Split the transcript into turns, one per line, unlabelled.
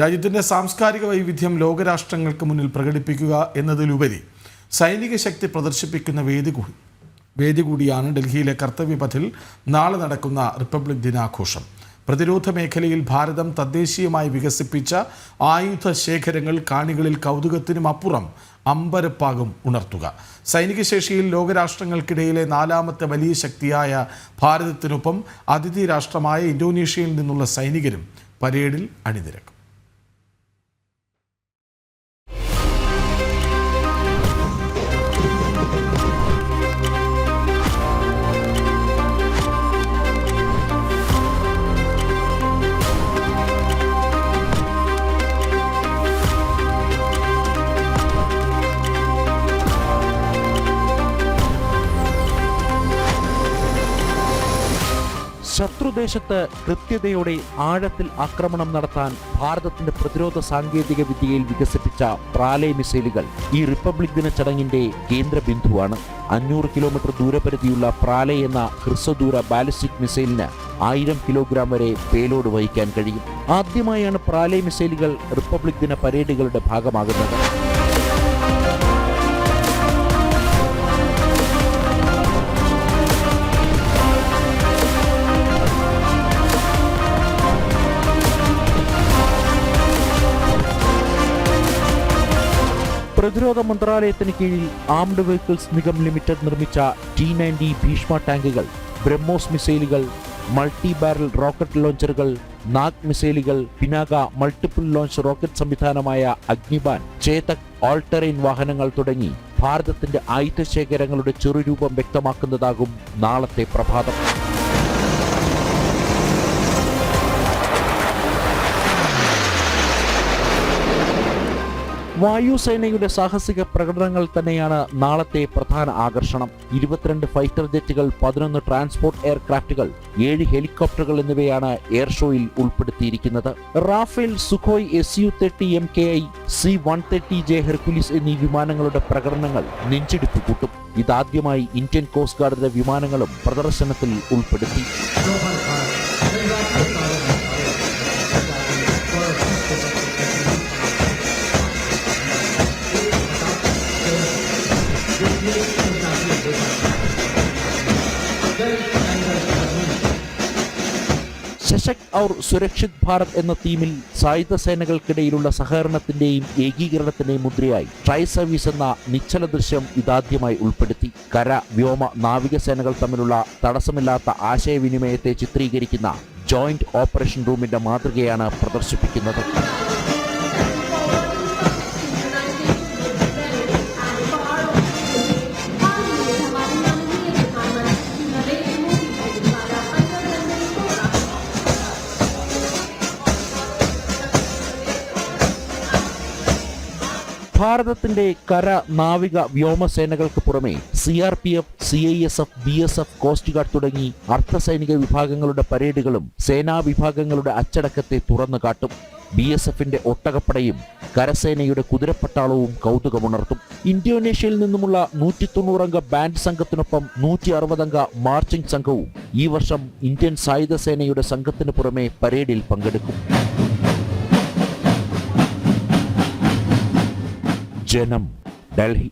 രാജ്യത്തിന്റെ സാംസ്കാരിക വൈവിധ്യം ലോകരാഷ്ട്രങ്ങൾക്ക് മുന്നിൽ പ്രകടിപ്പിക്കുക എന്നതിലുപരി സൈനിക ശക്തി പ്രദർശിപ്പിക്കുന്ന വേദി കൂടി വേദി കൂടിയാണ് ഡൽഹിയിലെ കർത്തവ്യപഥിൽ നാളെ നടക്കുന്ന റിപ്പബ്ലിക് ദിനാഘോഷം. പ്രതിരോധ മേഖലയിൽ ഭാരതം തദ്ദേശീയമായി വികസിപ്പിച്ച ആയുധ ശേഖരങ്ങൾ കാണികളിൽ കൗതുകത്തിനും അപ്പുറം അമ്പരപ്പാകും ഉണർത്തുക. സൈനിക ശേഷിയിൽ ലോകരാഷ്ട്രങ്ങൾക്കിടയിലെ നാലാമത്തെ വലിയ ശക്തിയായ ഭാരതത്തിനൊപ്പം അതിഥി രാഷ്ട്രമായ ഇന്തോനേഷ്യയിൽ നിന്നുള്ള സൈനികരും പരേഡിൽ അണിനിരക്കും.
ശത്രുദേശത്ത് കൃത്യതയോടെ ആഴത്തിൽ ആക്രമണം നടത്താൻ ഭാരതത്തിന്റെ പ്രതിരോധ സാങ്കേതിക വിദ്യയിൽ വികസിപ്പിച്ച പ്രാലേ മിസൈലുകൾ ഈ റിപ്പബ്ലിക് ദിന ചടങ്ങിന്റെ കേന്ദ്ര ബിന്ദുവാണ്. അഞ്ഞൂറ് കിലോമീറ്റർ ദൂരപരിധിയുള്ള പ്രാലേ എന്ന ഹ്രസ്വദൂര ബാലിസ്റ്റിക് മിസൈലിന് ആയിരം കിലോഗ്രാം വരെ പേലോഡ് വഹിക്കാൻ കഴിയും. ആദ്യമായാണ് പ്രാലേ മിസൈലുകൾ റിപ്പബ്ലിക് ദിന പരേഡുകളുടെ ഭാഗമാകുന്നത്. പ്രതിരോധ മന്ത്രാലയത്തിന് കീഴിൽ ആംഡ് വെഹിക്കിൾസ് നിഗം ലിമിറ്റഡ് നിർമ്മിച്ച ടി നയന്റി ഭീഷ്മ ടാങ്കുകൾ ബ്രഹ്മോസ് മിസൈലുകൾ മൾട്ടി ബാരൽ റോക്കറ്റ് ലോഞ്ചറുകൾ നാഗ് മിസൈലുകൾ പിനാക മൾട്ടിപ്പിൾ ലോഞ്ച് റോക്കറ്റ് സംവിധാനമായ അഗ്നിബാൻ ചേതക് ഓൾട്ടറൈൻ വാഹനങ്ങൾ തുടങ്ങി ഭാരതത്തിന്റെ ആയുധശേഖരങ്ങളുടെ ചെറുരൂപം വ്യക്തമാക്കുന്നതാകും നാളത്തെ പ്രഭാതം. വായുസേനയുടെ സാഹസിക പ്രകടനങ്ങൾ തന്നെയാണ് നാളത്തെ പ്രധാന ആകർഷണം. ഇരുപത്തിരണ്ട് ഫൈറ്റർ ജെറ്റുകൾ പതിനൊന്ന് ട്രാൻസ്പോർട്ട് എയർക്രാഫ്റ്റുകൾ ഏഴ് ഹെലികോപ്റ്ററുകൾ എന്നിവയാണ് എയർ ഷോയിൽ ഉൾപ്പെടുത്തിയിരിക്കുന്നത്. Rafale Sukhoi S U thirty M K I C one thirty J Hercules എന്നീ വിമാനങ്ങളുടെ പ്രകടനങ്ങൾ നെഞ്ചെടുപ്പ് കൂട്ടും. ഇതാദ്യമായി ഇന്ത്യൻ കോസ്റ്റ് ഗാർഡിന്റെ വിമാനങ്ങളും പ്രദർശനത്തിൽ ഉൾപ്പെടുത്തി. സശക് ഔർ സുരക്ഷിത് ഭാരത് എന്ന തീമിൽ സായുധ സേനകൾക്കിടയിലുള്ള സഹകരണത്തിന്റെയും ഏകീകരണത്തിന്റെയും മുദ്രയായി ട്രൈ സർവീസ് എന്ന നിശ്ചല ദൃശ്യം ഇതാദ്യമായി ഉൾപ്പെടുത്തി. കര വ്യോമ നാവിക സേനകൾ തമ്മിലുള്ള തടസ്സമില്ലാത്ത ആശയവിനിമയത്തെ ചിത്രീകരിക്കുന്ന ജോയിന്റ് ഓപ്പറേഷൻ റൂമിന്റെ മാതൃകയാണ് പ്രദർശിപ്പിക്കുന്നത്. ഭാരതത്തിന്റെ കര നാവിക വ്യോമസേനകൾക്ക് പുറമെ C R P F C I S F B S F coast guard തുടങ്ങി അർദ്ധസൈനിക വിഭാഗങ്ങളുടെ പരേഡുകളും സേനാ വിഭാഗങ്ങളുടെ അച്ചടക്കത്തെ തുറന്നു കാട്ടും. ബി എസ് എഫിന്റെ ഒട്ടകപ്പടയും കരസേനയുടെ കുതിരപ്പട്ടാളവും കൗതുകമുണർത്തും. ഇന്തോനേഷ്യയിൽ നിന്നുമുള്ള നൂറ്റി തൊണ്ണൂറംഗ ബാൻഡ് സംഘത്തിനൊപ്പം നൂറ്റി അറുപതംഗ മാർച്ചിംഗ് സംഘവും ഈ വർഷം ഇന്ത്യൻ സായുധ സേനയുടെ സംഘത്തിന് പുറമെ പരേഡിൽ പങ്കെടുക്കും. ജനം ഡൽഹി